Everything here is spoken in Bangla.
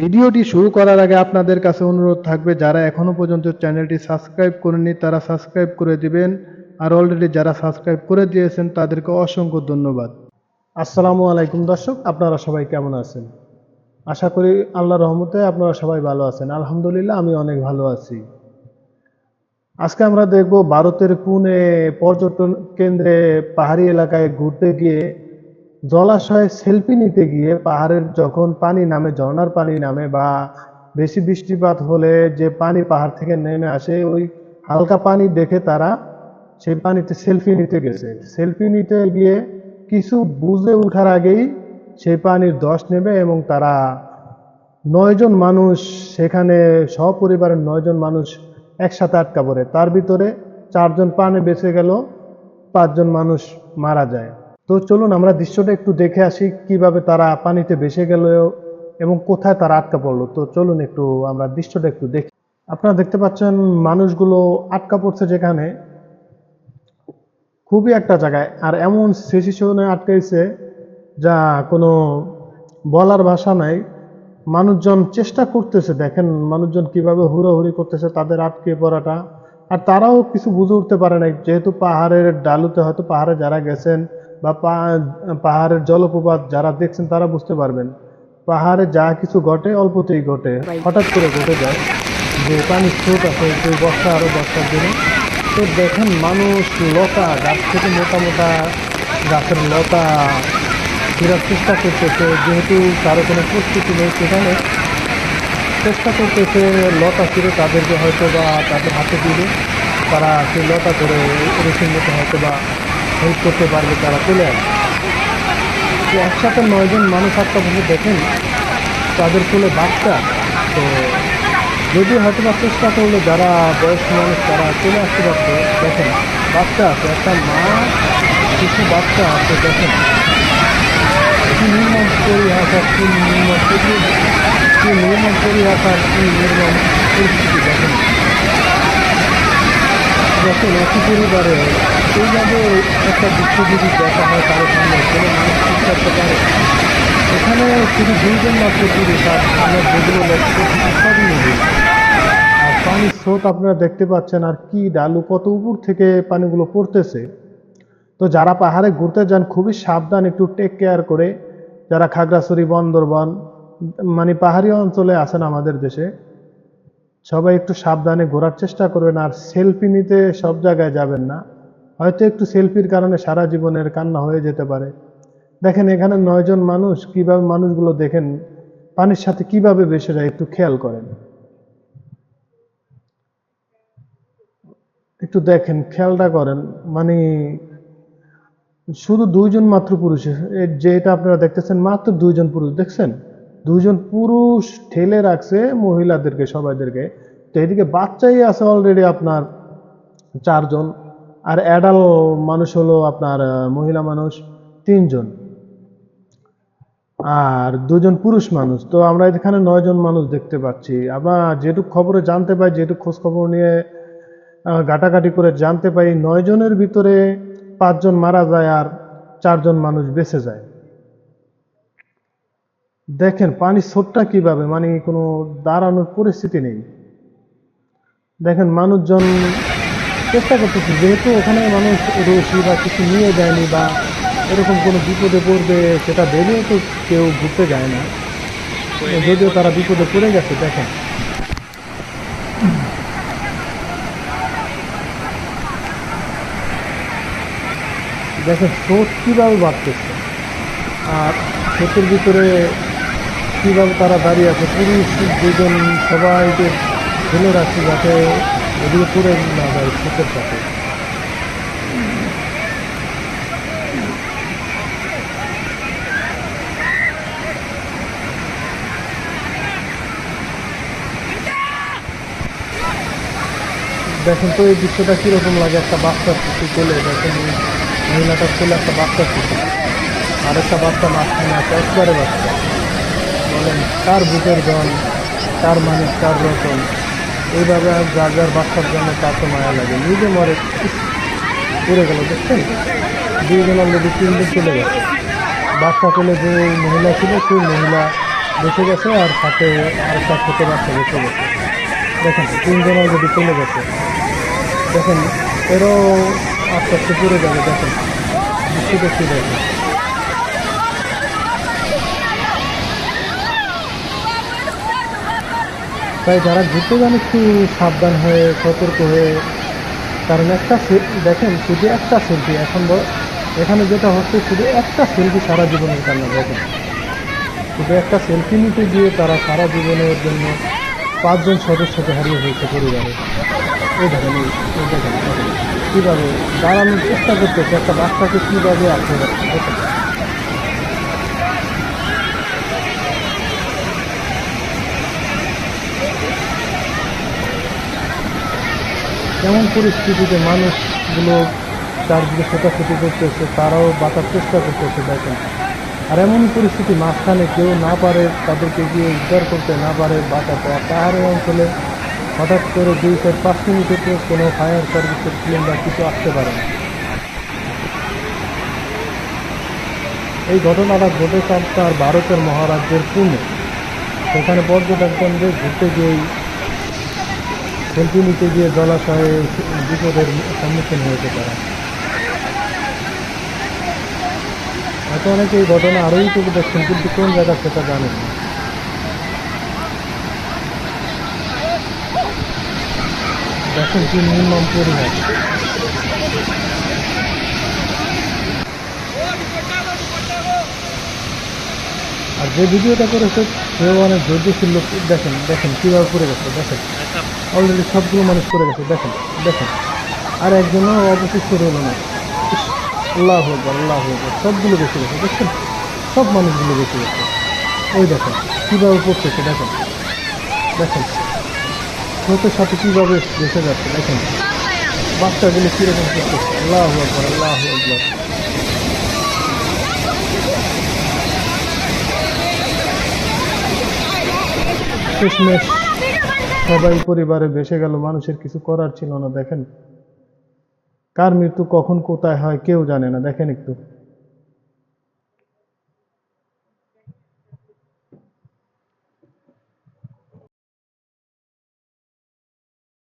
ভিডিওটি শুরু করার আগে আপনাদের কাছে অনুরোধ থাকবে, যারা এখনও পর্যন্ত চ্যানেলটি সাবস্ক্রাইব করেননি তারা সাবস্ক্রাইব করে দিবেন। আর অলরেডি যারা সাবস্ক্রাইব করে দিয়েছেন তাদেরকে অসংখ্য ধন্যবাদ। আসসালামু আলাইকুম দর্শক, আপনারা সবাই কেমন আছেন? আশা করি আল্লাহ রহমতে আপনারা সবাই ভালো আছেন। আলহামদুলিল্লাহ, আমি অনেক ভালো আছি। আজকে আমরা দেখব ভারতের পুনে পর্যটন কেন্দ্রে পাহাড়ি এলাকায় ঘুরতে গিয়ে জলাশয়ে সেলফি নিতে গিয়ে পাহাড়ের যখন পানি নামে, ঝর্ণার পানি নামে বা বেশি বৃষ্টিপাত হলে যে পানি পাহাড় থেকে নেমে আসে, ওই হালকা পানি দেখে তারা সেই পানিতে সেলফি নিতে গেছে। সেলফি নিতে গিয়ে কিছু বুঝে ওঠার আগেই সেই পানির দশ নেবে এবং তারা নয়জন মানুষ, সেখানে সপরিবারের নয়জন মানুষ একসাথে আটকা পড়ে। তার ভিতরে চারজন পানে বেঁচে গেল, পাঁচজন মানুষ মারা যায়। তো চলুন আমরা দৃশ্যটা একটু দেখে আসি, কীভাবে তারা পানিতে ভেসে গেল এবং কোথায় তারা আটকা পড়ল। তো চলুন একটু আমরা দৃশ্যটা একটু দেখি। আপনারা দেখতে পাচ্ছেন মানুষগুলো আটকা পড়ছে যেখানে। খুবই একটা জায়গায়। আর এমন সিচুয়েশনে আটকাইছে যা কোনো বলার ভাষা নাই। মানুষজন চেষ্টা করতেছে, দেখেন মানুষজন কীভাবে হুড়োহুড়ি করতেছে তাদের আটকে পড়াটা। আর তারাও কিছু বুঝে উঠতে পারে নাই। যেহেতু পাহাড়ের ডালুতে হয়তো পাহাড়ে যারা গেছেন বা পাহাড়ের জলপ্রপাত যারা দেখছেন, তারা বুঝতে পারবেন। পাহাড়ে যা কিছু ঘটে, অল্পতেই ঘটে। হঠাৎ করে ঘটে যায় যে পানির স্রোত আছে, যে বর্ষা আরও বর্ষার দিনে। তো দেখেন মানুষ লতা, গাছ থেকে মোটা মোটা গাছের লতা ফেরার চেষ্টা করতেছে। যেহেতু কারও কোনো প্রস্তুতি নেই সেখানে চেষ্টা করতেছে, লতা ফিরে তাদেরকে হয়তো বা তাদের হাতে দিলে তারা সেই লতা করে এরকম মতো হয়তো বা হেল্প করতে পারবে, তারা চলে আসবে। তো একসাথে নয়জন মানুষ একটা বসে দেখেন, তাদের কোলে বাচ্চা। তো যদি হয়তো বা চেষ্টা করলে যারা বয়স্ক মানুষ, তারা চলে আসতে পারতো দেখেন, বাচ্চা আছে, একটা মা কিছু বাচ্চা আছে, দেখেন। কি কি কি পরিস্থিতি দেখেন দেখেন একই পরিবারে এইভাবে একটা যদি দেখা হয় কারও সামনে কোনো মানুষ ঠিক করতে পারে এখানে শুধু দুইজন মাত্র যেগুলো লক্ষ্য আর পানির স্রোত আপনারা দেখতে পাচ্ছেন আর কি ডালু কত উপর থেকে পানিগুলো পড়তেছে তো যারা পাহাড়ে ঘুরতে যান, খুবই সাবধান একটু টেক কেয়ার করে। যারা খাগড়াছড়ি বন্দরবন মানে পাহাড়ি অঞ্চলে আছেন আমাদের দেশে, সবাই একটু সাবধানে ঘোরার চেষ্টা করবেন আর সেলফি নিতে সব জায়গায় যাবেন না। হয়তো একটু সেলফির কারণে সারা জীবনের কান্না হয়ে যেতে পারে। দেখেন এখানে নয়জন মানুষ, কীভাবে মানুষগুলো দেখেন, পানির সাথে কীভাবে বেসে যায় একটু খেয়াল করেন। একটু দেখেন, খেয়ালটা করেন মানে শুধু দুইজন মাত্র পুরুষ যেটা আপনারা দেখতেছেন, মাত্র দুইজন পুরুষ, দেখছেন? দুইজন পুরুষ ঠেলে রাখছে মহিলাদেরকে, সবাইদেরকে। তো এদিকে বাচ্চাই আছে অলরেডি আপনার চারজন, আর অ্যাডাল মানুষ হলো আপনার মহিলা মানুষ তিনজন। আর দুজন পুরুষ মানুষ, তো আমরা এখানে নয়জন মানুষ দেখতে পাচ্ছি। আমরা যেটুক খবরে জানতে পাই, যেটুক খোঁজ খবর নিয়ে ঘাটাঘাটি করে জানতে পাই নয় জনের ভিতরে পাঁচজন মারা যায় আর চারজন মানুষ বেঁচে যায়। দেখেন, পানি স্রোতটা কীভাবে? মানে কোনো দাঁড়ানোর পরিস্থিতি নেই। দেখেন, মানুষজন চেষ্টা করতেছে, যেহেতু ওখানে মানুষ রশি বা কিছু নিয়ে যায়নি বা এরকম কোনো বিপদে পড়বে সেটা ভেবেও তো কেউ ঘুরতে যায় না। যদিও তারা বিপদে পড়ে গেছে, দেখেন। দেখেন স্রোত কীভাবে বাড়তেছে? আর স্রোতের ভিতরে কীভাবে তারা দাঁড়িয়ে আছে? পুরুষ দুজন সবাইকে ফেলে রাখছে যাতে ওদিকে পড়ে না যায় স্রোতের সাথে। দেখেন তো, এই দৃশ্যটা কীরকম লাগে? একটা বাচ্চা শিশু কোলে দেখেন এই মহিলাটার কোলে একটা বাচ্চা শিশু আর একটা বাচ্চা মাঝখানে আছে, একবারে বাচ্চা। বলেন, কার বুকের জন কার মানুষ কার রতন? এইভাবে আর যার যার বাচ্চার জন্য তার তো মায়া লাগে। নিজে মরে পড়ে গেল, দেখছেন? দুইজন অলরেডি তিনজন চলে গেছে। বাচ্চা কোলে যে মহিলা ছিল, সেই মহিলা বেঁচে গেছে আর সাথে আর আরেকটা ছোট বাচ্চা বেঁচে গেছে। দেখেন, তিনজন অলরেডি চলে গেছে। দেখেন, এরও আস্তে আস্তে পড়ে যাবে, দেখেন। বৃষ্টি দেখেন। তাই যারা ঘুরতে যান একটু সাবধান হয়ে, সতর্ক হয়ে। কারণ একটা দেখেন, শুধু একটা সেলফি এখন এখানে যেটা হচ্ছে, শুধু একটা সেলফি সারা জীবনের কান্না দেখেন। শুধু একটা সেলফি নিতে গিয়ে তারা সারা জীবনের জন্য পাঁচজন সদস্যকে হারিয়ে ফেলছে পরিবারে। এই দেখেন এই দেখেন। কীভাবে দাঁড়ানোর চেষ্টা করতেছে, একটা বাচ্চাকে কীভাবে রাখছে এমন পরিস্থিতিতে মানুষগুলো চারদিকে ছোটাছুটি করতেছে, তারাও বাঁচার চেষ্টা করতেছে, দেখেন। আর এমন পরিস্থিতি মাঝখানে কেউ না পারে তাদেরকে গিয়ে উদ্ধার করতে, না পারে বাঁচাতে। আর পাহাড়ি অঞ্চলে হঠাৎ করে দুই চার পাঁচ মিনিটের কোনো ফায়ার সার্ভিসের টিম বা কিছু আসতে পারে না। এই ঘটনাটা ঘটে ঘটেছে আপনার ভারতের মহারাজ্যের পুনে। সেখানে পর্যটকদের ঘুরতে গিয়েই সেলফি নিতে গিয়ে জলাশয়ে বিপদের সম্মুখীন হয়েছে তারা। হয়তো অনেকে এই ঘটনা আরও ইউটিউবে দেখছেন, কিন্তু কোন জায়গা সেটা জানেন না। কি নির্মম পরিহার আর যে ভিডিওটা করেছে সেও অনেক ধৈর্যশীল লোক, দেখেন দেখেন কীভাবে পড়ে গেছে, দেখেন। অলরেডি সবগুলো মানুষ পড়ে গেছে দেখেন দেখেন আর একজনও অবশিষ্ট রইল না আল্লাহ আকবর আল্লাহ আকবর। সবগুলো বেঁচে গেছে দেখছেন সব মানুষগুলো বেঁচে গেছে ওই দেখেন, কীভাবে পড়তেছে দেখেন দেখেন। স্রোতের সাথে কীভাবে বেঁচে যাচ্ছে, দেখেন। বাচ্চাগুলো কীরকম করতেছে আল্লাহ আকবর আল্লাহ আকবর। শেষমেশ সবাই পরিবারে ভেসে গেল, মানুষের কিছু করার ছিল না, দেখেন। কার মৃত্যু কখন কোথায় হয় কেউ জানে না, দেখেন একটু।